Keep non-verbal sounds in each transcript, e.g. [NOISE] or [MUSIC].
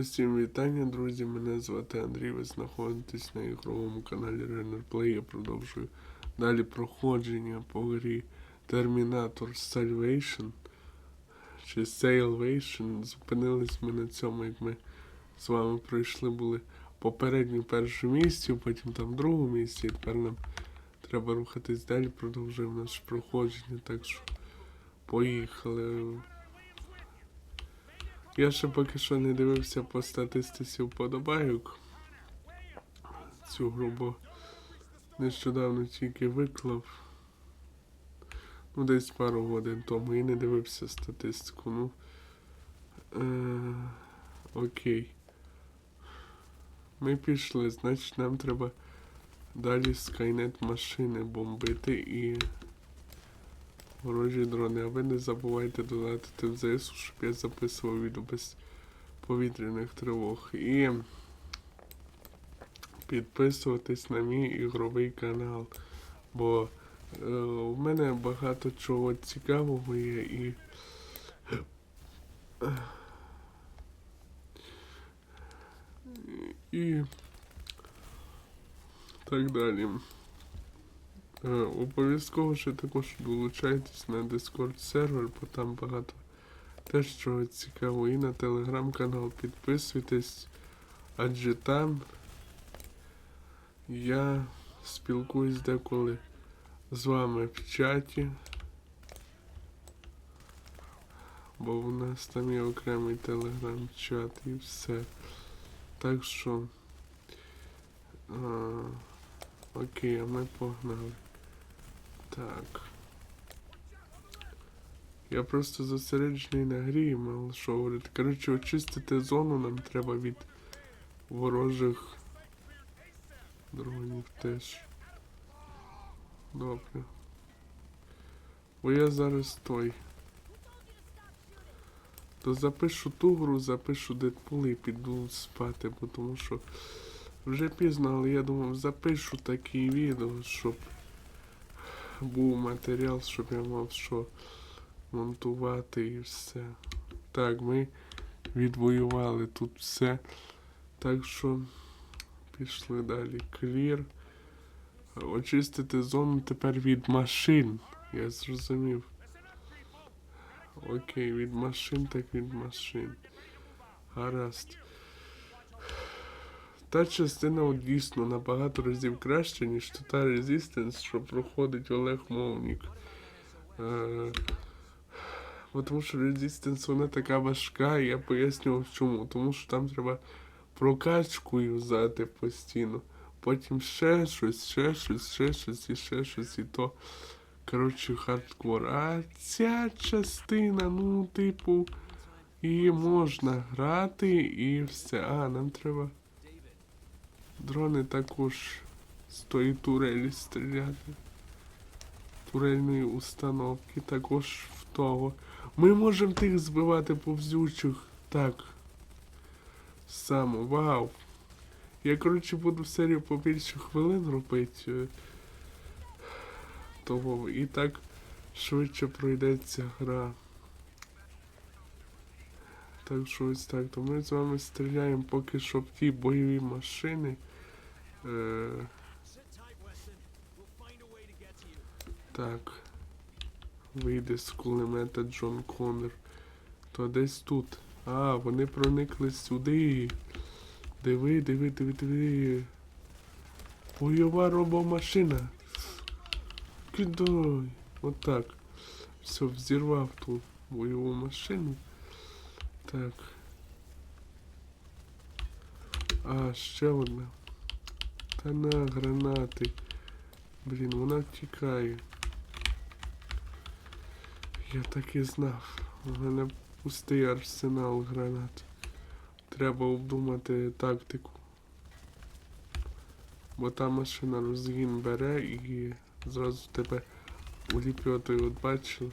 Усім вітання, друзі. Мене звати Андрій. Ви знаходитесь на ігровому каналі Play. Я продовжую далі проходження по грі Terminator Salvation чи Salvation. Зупинились ми на цьому, як ми з вами пройшли були попередню першу місці, потім там другу місці, і тепер нам треба рухатись далі, продовжуємо наше проходження, так що поїхали. Я ще поки що не дивився по статистиці вподобайок. Цю гру, бо нещодавно тільки виклав. Ну, десь пару годин тому і не дивився статистику. Ну. Е- окей. Ми пішли, значить нам треба далі Skynet машини бомбити і ворожі дрони. А ви не забувайте додати в ЗСУ, щоб я записував відео без повітряних тривог. І підписуватись на мій ігровий канал. Бо е, у мене багато чого цікавого є і. І так далі. Е, Обов'язково ще також долучайтесь на Discord сервер, бо там багато теж чого цікавого. І на телеграм-канал підписуйтесь, адже там я спілкуюсь деколи з вами в чаті. Бо у нас там є окремий телеграм-чат і все. Так що. А, окей, а ми погнали. Так. Я просто зосереджений на грі і що говорити. Коротше, очистити зону нам треба від ворожих дронів теж. Добре. Бо я зараз той. То запишу ту гру, запишу Дедпул і піду спати, бо тому що вже пізно, але я думав, запишу такі відео, щоб був матеріал, щоб я мав що монтувати і все. Так, ми відвоювали тут все. Так що пішли далі. Клір. Очистити зону тепер від машин. Я зрозумів. Окей, від машин, так від машин. Гаразд. Та частина дійсно набагато разів краще, ніж та Resistance, що проходить Олег Мовнік. Е, тому що Resistance вона така важка, і я пояснював чому. Тому що там треба прокачку юзати постійно. Потім ще щось, ще щось, ще щось і ще щось, і то. Коротше, хардкор. А ця частина, ну, типу, її можна грати і все. А, нам треба. Дрони також з тої турелі стріляти. Турельної установки також в того. Ми можемо тих збивати повзючих. Так. Само, вау. Я, коротше, буду серію по більше хвилин робити. е, Того. І так швидше пройдеться гра. Так що ось так. То ми з вами стріляємо поки що в ті бойові машини. Е, так. Вийде з кулемета Джон Коннор. То десь тут. А, вони проникли сюди. Диви, диви, диви, диви. Бойова робомашина. Кидай. Отак. Все, взірвав ту бойову машину. Так. А, ще одна. Та на гранати. Блін, вона втікає. Я так і знав. У мене пустий арсенал гранат. Треба обдумати тактику. Бо та машина розгін бере і зразу тебе уліплювати от бачили.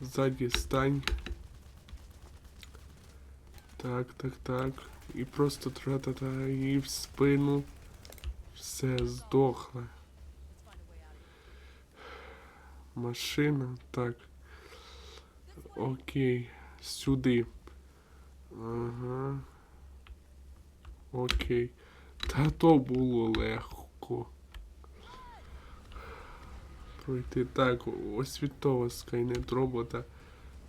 Ззаді стань. Так, так, так. І просто тра-та-та, і в спину. Все, здохла. Машина, так. Окей. Сюди. Ага. Окей. Та то було легко. Пройти так, того скайнет робота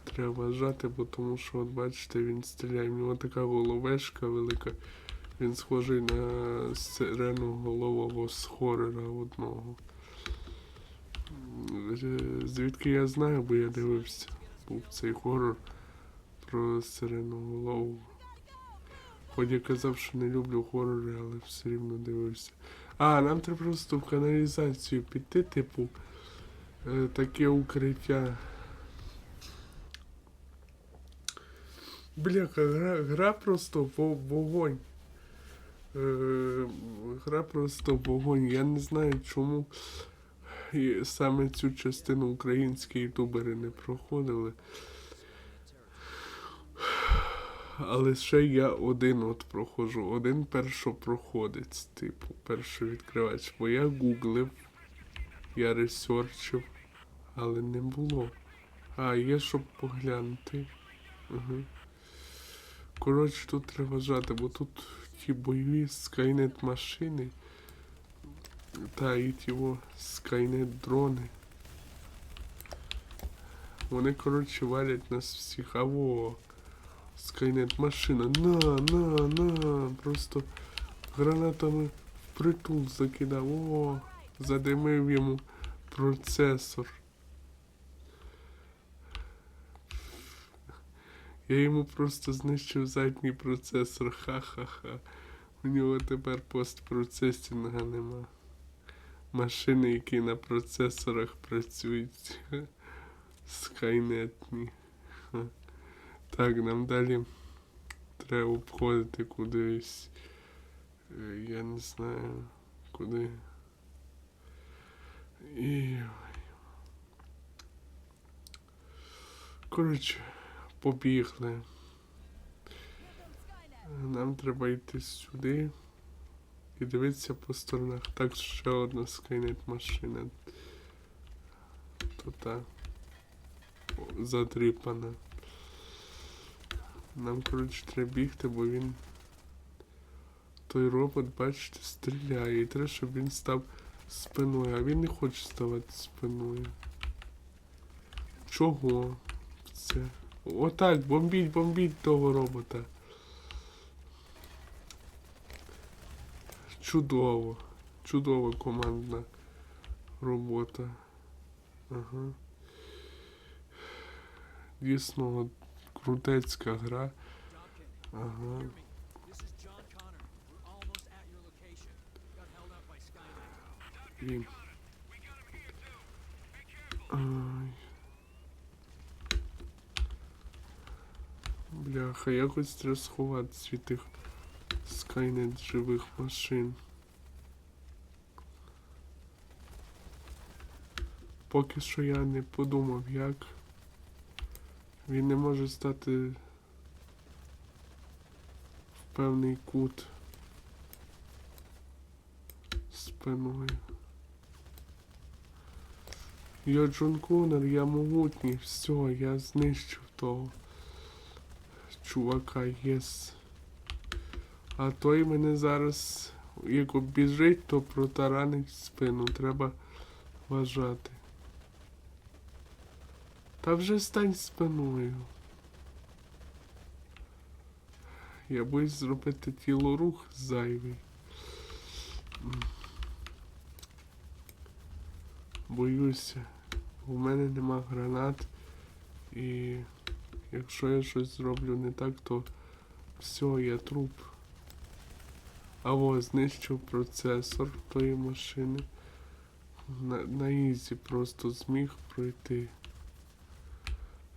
треба жати, бо тому що, от бачите, він стріляє. В нього така головешка велика. Він схожий на сирену голового з хорора одного. Е, Звідки я знаю, бо я дивився. Був цей хорор про сирену голову. Хоч я казав, що не люблю хорори, але все рівно дивився. А, нам треба просто в каналізацію піти, типу, е, таке укриття. Бляха, гра, гра просто вогонь. Е, гра просто вогонь. Я не знаю, чому саме цю частину українські ютубери не проходили. Але ще я один от проходжу, один першопроходець, типу, перший відкривач. Бо я гуглив, я ресерчив, але не було. А, є щоб поглянути. Угу. Коротше, тут треба жати, бо тут ті бойові скайнет машини. Та і ті скайнет дрони. Вони, коротше, валять нас всіх. А во, скайнет машина. На, на, на. Просто гранатами в притул закидав. О, задимив йому процесор. Я йому просто знищив задній процесор. Ха-ха-ха. У нього тепер постпроцесінга нема. Машини, які на процесорах працюють. Скайнетні. Так, нам далі треба обходити кудись. Е, Я не знаю куди. І... Коротше, побігли. Нам треба йти сюди і дивитися по сторонах. Так, ще одна скайнет машина. Тут та задріпана. Нам, коротше, треба бігти, бо він. Той робот, бачите, стріляє. І треба, щоб він став спиною, а він не хоче ставати спиною. Чого? Це. Отак, бомбіть, бомбіть того робота. Чудово. Чудова командна робота. Ага. Дійсно, крутецька гра. Ага. This is Бляха, якось треба сховатися від тих скайнет живих машин. Поки що я не подумав, як. Він не може стати в певний кут спиною. Я Джон я могутній, все, я знищив того чувака, єс. А той мене зараз, як обіжить, то протаранить спину, треба вважати. Та вже стань спиною. Я боюсь зробити тіло рух зайвий. Боюся. У мене нема гранат. І якщо я щось зроблю не так, то все, я труп. А во, знищив процесор тої машини. На, на ізі просто зміг пройти.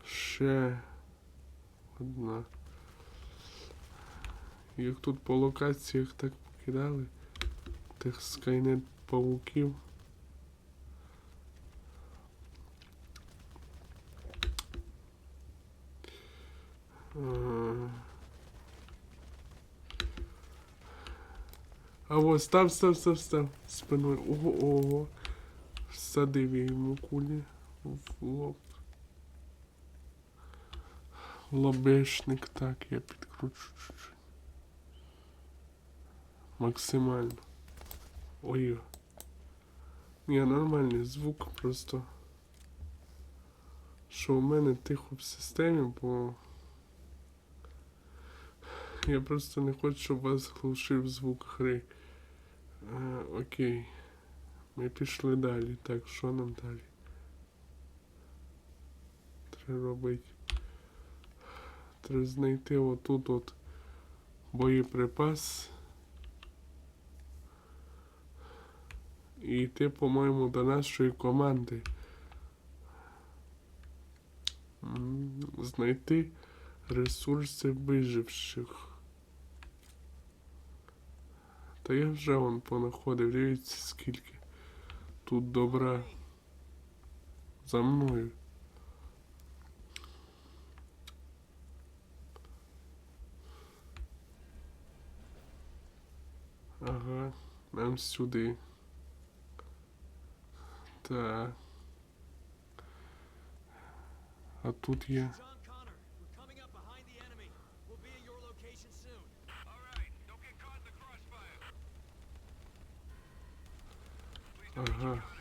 Ще одна. Як тут по локаціях так покидали тих скайнет пауків. А. Вот, став, став, став, став. Спиною. Ого, ого. Всадив я йому кулі в лоб. Лобешник, так, я підкручу чуть-чуть. Максимально. Ой. Ні, нормальний звук просто. Що у мене тихо в системі, бо. Я просто не хочу, щоб вас глушив звук гри. Е, окей. Ми пішли далі. Так, що нам далі? Треба робити. Треба знайти отут от боєприпас. І йти, по-моєму, до нашої команди. Знайти ресурси виживших. Та я вже вон понаходив, дивіться скільки. Тут добра. За мною. Ага, нам сюди. Так. А тут є. 嗯哼。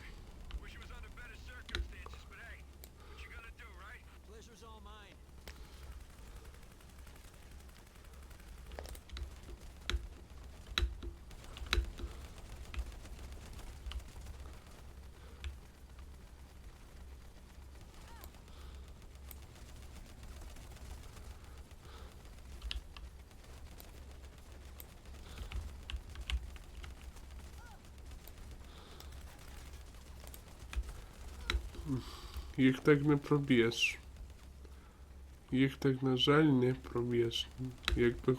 Їх так не проб'єш. Їх так, на жаль, не проб'єш. Якби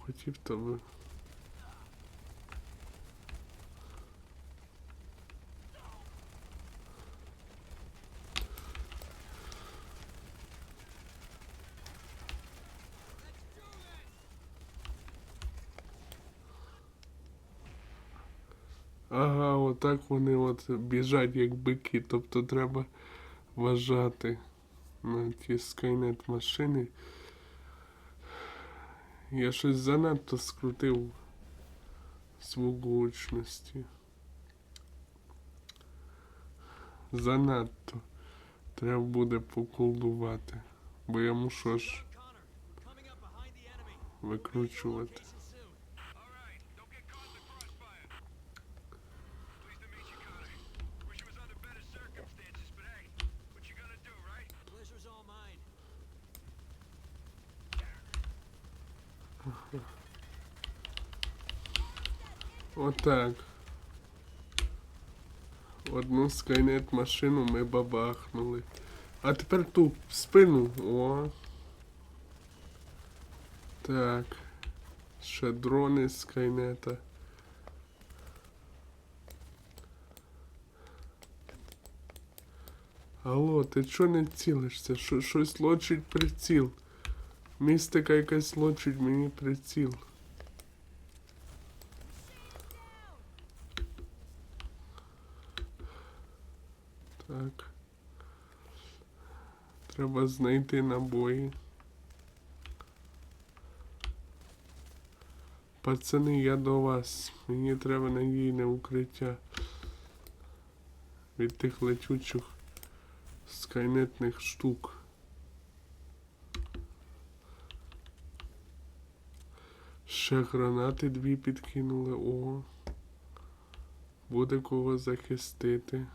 хотів, то би. Ага, отак вони от біжать як бики, тобто треба вважати на ті скайнет машини. Я щось занадто скрутив звук гучності. Занадто. Треба буде поколдувати. Бо я мушу ж John Отак. Одну скайнет машину ми бабахнули. А тепер ту спину. О. Так. Ще дрони скайнета. Алло, ти чо не цілишся? Що, щось лочить приціл. Містика якась лочить мені приціл. Так. Треба знайти набої. Пацани, я до вас. Мені треба надійне укриття від тих летючих скайнетних штук. Ще гранати дві підкинули. О. Буде кого захистити.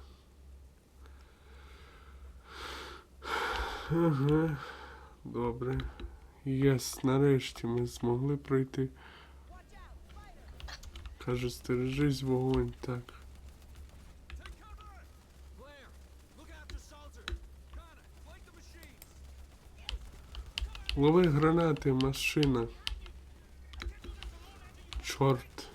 Ага. Добре. Єс, нарешті ми змогли пройти. Каже, стережись вогонь, так. Лови гранати, машина. Чорт.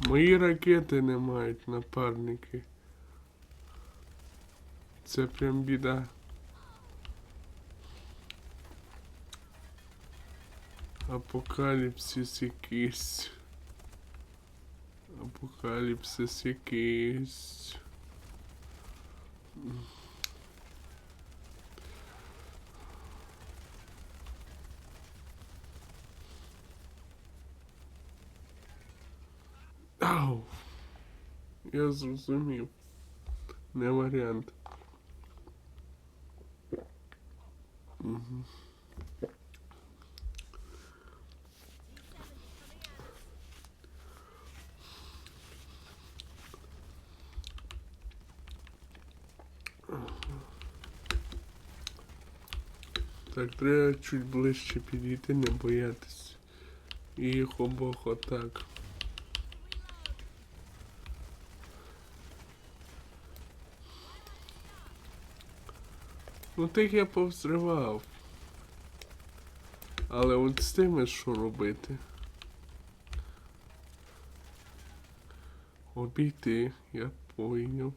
Мої ракети не мають напарники. Це прям біда. Апокаліпсис якийсь. Апокаліпсис якийсь. Я зрозумів. Не варіант. Так, треба чуть ближче підійти, не боятись. І їх обох отак. Ну тих я повзривав. Але от з тими що робити? Обійти, я пойняв.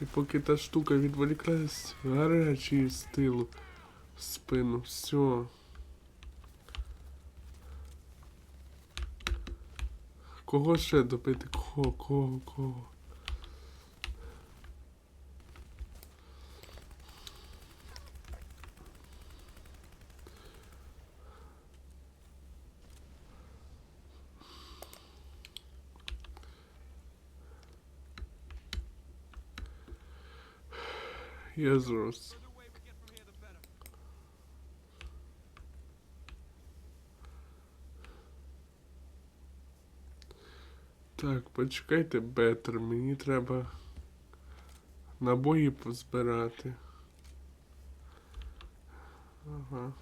І поки та штука відволіклась, гарячий з в спину, все. Кого ще добити? Кого, кого, кого? The better. Так, почекайте, Бетер, мені треба набої позбирати. Ага.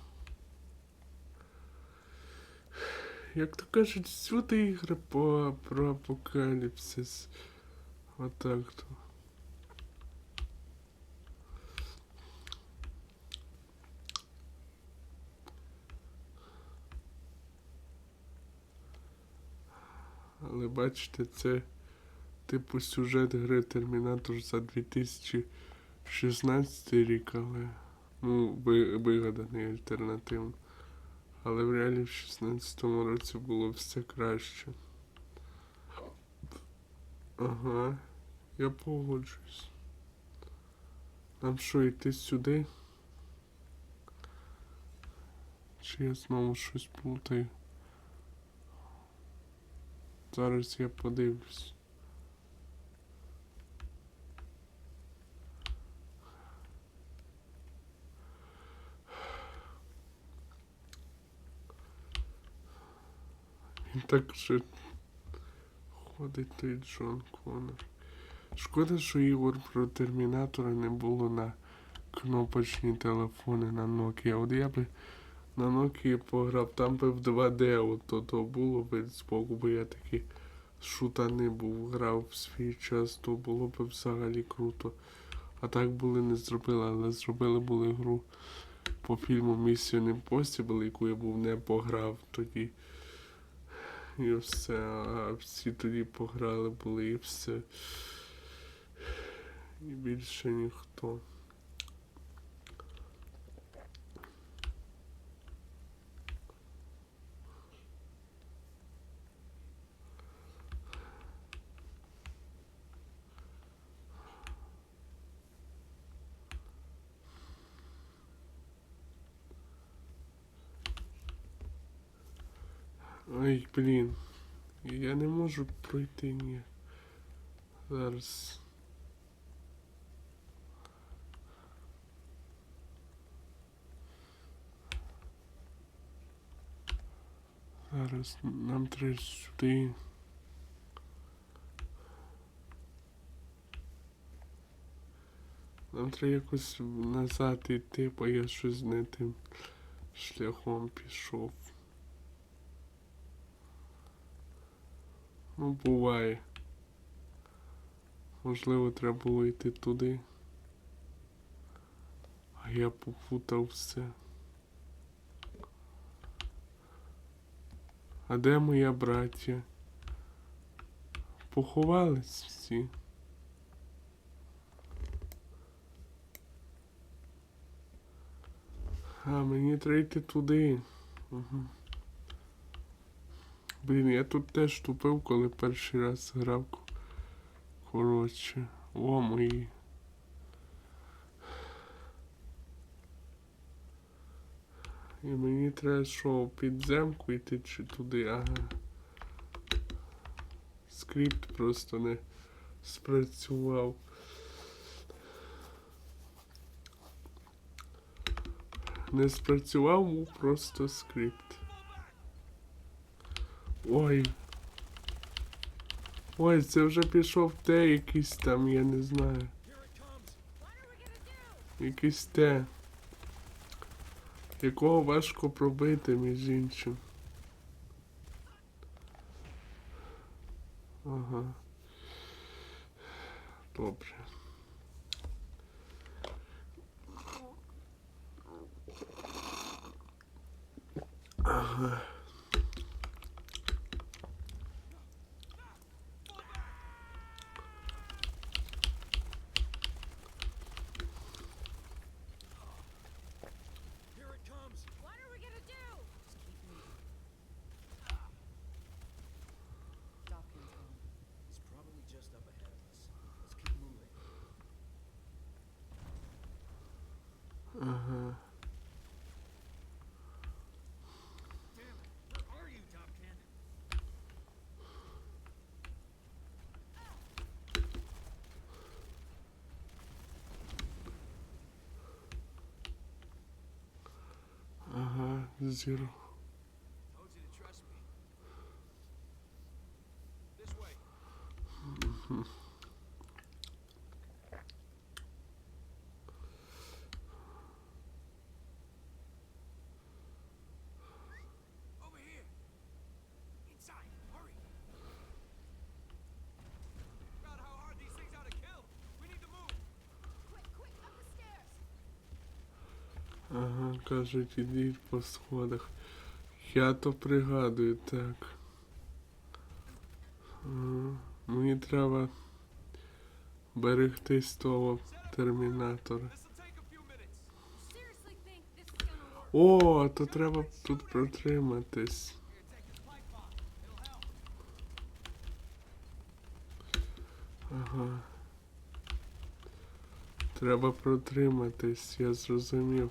Як то кажуть, всюди ігри по, про апокаліпсис. Отак то. Але бачите, це типу сюжет гри Термінатор за 2016 рік, але ну, вигаданий альтернативно. Але в реалі в 16-му році було все краще. Ага, я погоджуюсь. Нам що, йти сюди? Чи я знову щось плутаю? Зараз я подивлюсь. Він так же ходить той Джон Коннор. Шкода, що ігор про Термінатора не було на кнопочні телефони на Nokia. От я би на Nokia пограв, там би в 2D от то, то було би збоку, бо я такий шутани був, грав в свій час, то було б взагалі круто. А так були не зробили, але зробили були гру по фільму Mission Impossible, яку я був не пограв тоді. І все, а всі тоді пограли були і все. І більше ніхто. Ой, блін. Я не можу пройти ні. Зараз. Зараз нам треба сюди. Нам треба якось назад йти, бо я щось не тим шляхом пішов. Ну, буває. Можливо, треба було йти туди. А я попутав все. А де моя браття? Поховались всі. А, мені треба йти туди. Угу. Блін, я тут теж тупив, коли перший раз грав. Коротше, о мої. І мені треба що, підземку йти чи туди, ага. Скрипт просто не спрацював. Не спрацював просто скрипт. Ой. Ой, це вже пішов те якийсь там, я не знаю. Якийсь те. Якого важко пробити, між іншим. Ага. Добре. Ага. Ага, Ага, кажуть, ідіть по сходах. Я то пригадую, так. Ага. Мені треба берегтись того термінатора. О, то треба тут протриматись. Ага. Треба протриматись, я зрозумів.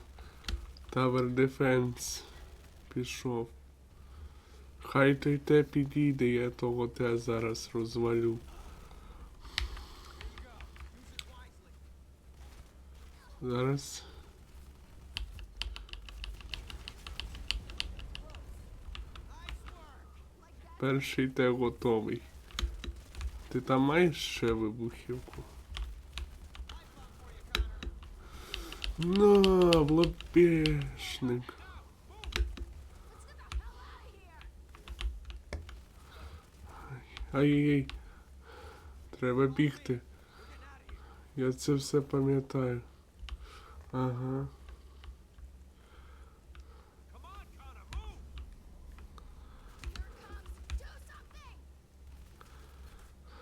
Tower Defense пішов. Хай той те підійде, я того те зараз розвалю. Зараз. Перший те готовий. Ти там маєш ще вибухівку? На, в лобешник. Ай-яй-яй. Треба бігти. Я це все пам'ятаю. Ага.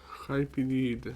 Хай підійде.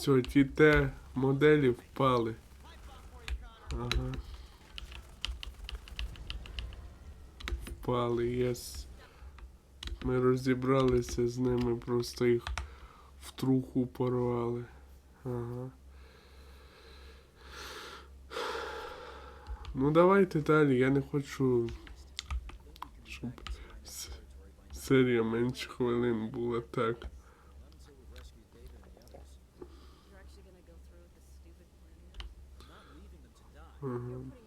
Все, ті те моделі впали. Ага. Впали, єс. Ми розібралися з ними, просто їх в труху порвали. Ага. Ну давайте далі, я не хочу, щоб серія менше хвилин була так. [COUGHS]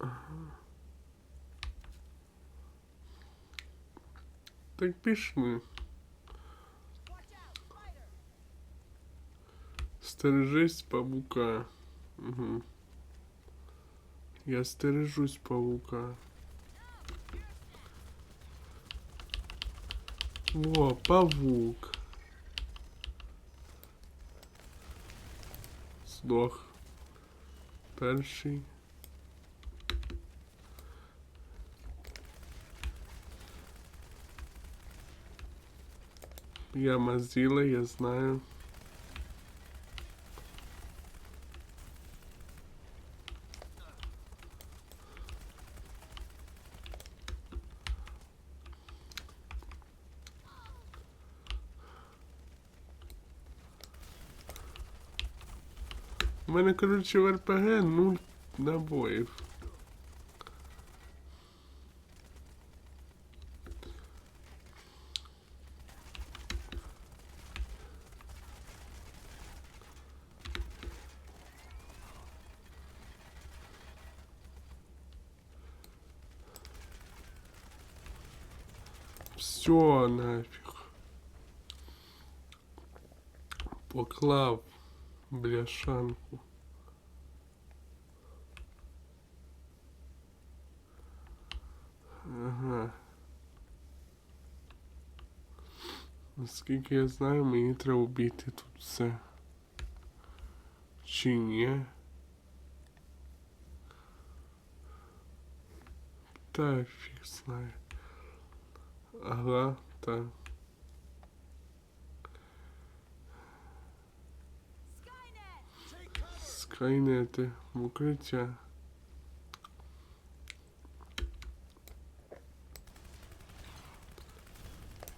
Uh-huh. Так пішли. Стережись паука. Угу. Я стережусь паука. О, павук. Здох. Перший. Я мазила, я знаю. Мене, коротше, в РПГ нуль набоїв. Все нафіг. Поклав бляшанку. Ага. Наскільки я знаю, мені треба обійти тут все. Чи ні? Та фіг знає. Ага, так. Скайнети, укриття.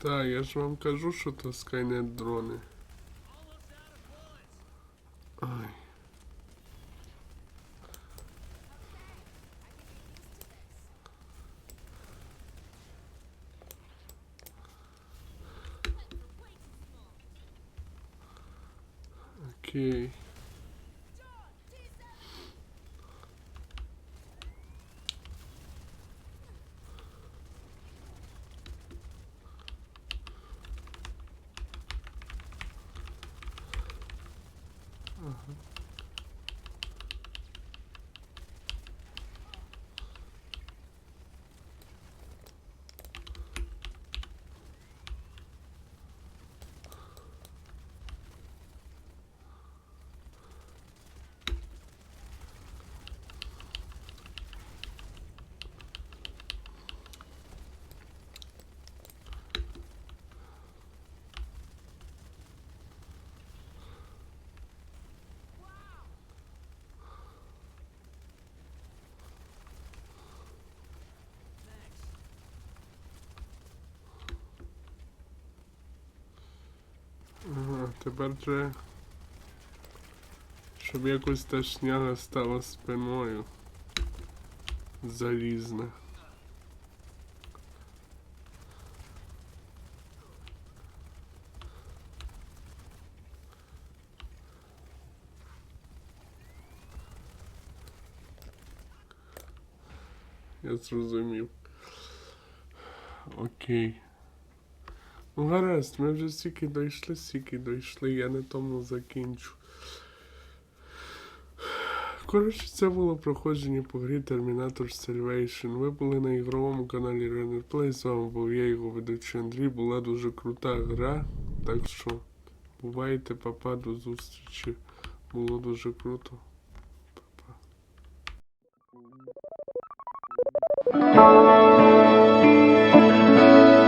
Так, я ж вам кажу, що то скайнет дрони. Almost out of bullets. Ай. Окей. Ага, тепер же. Щоб якось та шняга стала спиною. Залізна. Я зрозумів. Окей. Ну, гаразд, ми вже стільки дійшли, стільки дійшли, я на тому закінчу. Коротше, це було проходження по грі Terminator Salvation. Ви були на ігровому каналі Runner Play, з вами був я, його ведучий Андрій. Була дуже крута гра. Так що бувайте, папа, до зустрічі. Було дуже круто. Папа.